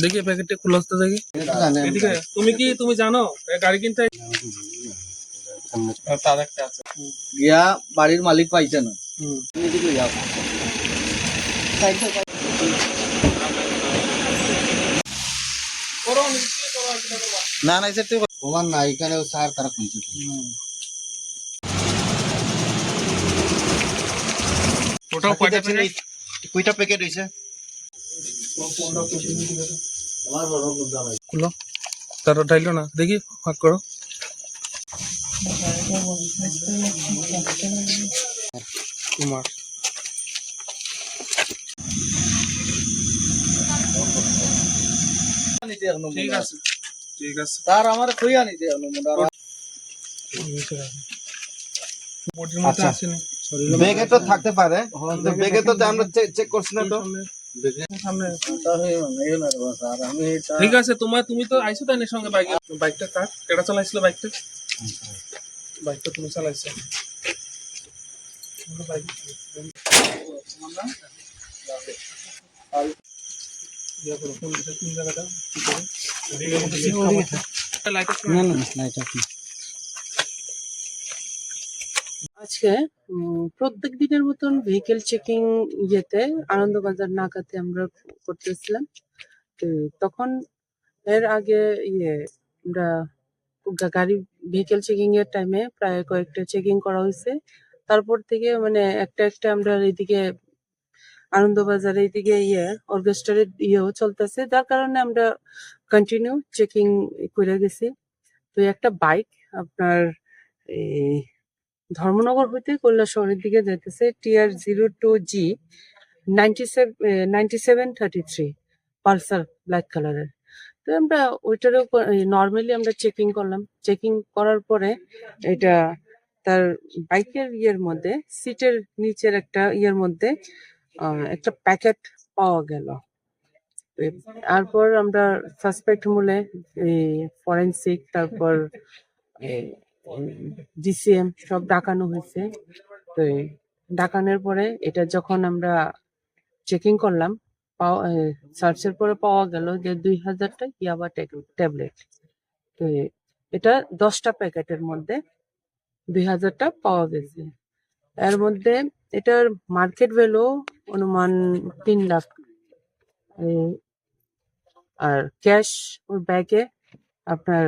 দেখি প্যাকেটটা খুলে আসতে দেখি। তুমি কি তুমি জানো? গাড়ি কিনতে তার একটা আছে। গিয়া বাড়ির মালিক পাইছে না। না না স্যার তোমার না এখানে স্যার তারা খুঁজছে। ওটাও কয়টা প্যাকেট কয়টা প্যাকেট হইছে। খুলো। তার ডাইলো না। দেখি ফাঁক করো। কুমার ঠিক আছে। ঠিক আছে। তার আমার কইয়া নিতে বডির মধ্যে আসেনি ব্যাগে তো থাকতে পারে ব্যাগে তো আমরা চেক করছি না তো। সামনে তা নাই না রে স্যার আমি এটা ঠিক আছে তোমার তুমি তো আইছো তাই সঙ্গে বাইকে? বাইকটা কার? কেডা চালাইছিল বাইকটা? বাইকটা তুমি চালাইছো। করো, কোন দিকে, কোন জায়গাটা? কি করে? লাইটটা না না না এটা কি আজকে প্রত্যেক দিনের মতন ভেহিকেল চেকিং ইয়েতে আনন্দবাজার নাকাতে আমরা করতেছিলাম। তো তখন এর আগে ইয়ে আমরা গাড়ি ভেহিকেল চেকিং এর টাইমে প্রায় কয়েকটা চেকিং করা হয়েছে। তারপর থেকে মানে একটা একটা আমরা এইদিকে আনন্দবাজার এইদিকে ইয়ে অর্কেস্ট্রারের ইয়েও চলতেছে। যার কারণে আমরা কন্টিনিউ চেকিং করে গেছি। তো একটা বাইক আপনার ধর্মনগর হইতে কল্যাণ শহরের দিকে যাইতেছে TR zero two G seven thirty three, Pulsar black কালারের। তো আমরা ওইটারও নর্মালি আমরা চেকিং করলাম। চেকিং করার পরে এটা তার বাইকের ইয়ের মধ্যে, সিটের নিচের একটা ইয়ের মধ্যে একটা প্যাকেট পাওয়া গেল। তারপর আমরা সাসপেক্ট মূলে ফরেন্সিক তারপর ডিসিএম সব ডাকানো হয়েছে। তো ডাকানোর পরে এটা যখন আমরা চেকিং করলাম, পাওয়া সার্চের পরে পাওয়া গেল যে দুই হাজারটা ইয়াবা ট্যাবলেট তো এটা দশটা প্যাকেটের মধ্যে দুই হাজারটা পাওয়া গেছে। এর মধ্যে এটার মার্কেট ভ্যালু অনুমান তিন লাখ। আর ক্যাশ ওর ব্যাগে আপনার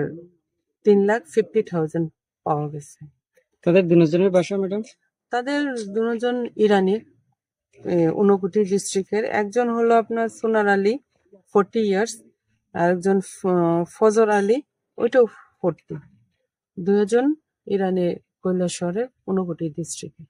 তিন লাখ ফিফটি থাউজেন্ড পাওয়া গেছে। তাদের দুজনের বাসা ম্যাডাম? তাদের দুজন ইরানের ঊনকোটি ডিস্ট্রিক্টের। একজন হলো আপনার সোনার আলী ফোরটি ইয়ার্স। আর একজন ফজর আলী ওইটাও ফোরটি। দুজন ইরানের কৈলাসহরের ঊনকোটি ডিস্ট্রিক্টে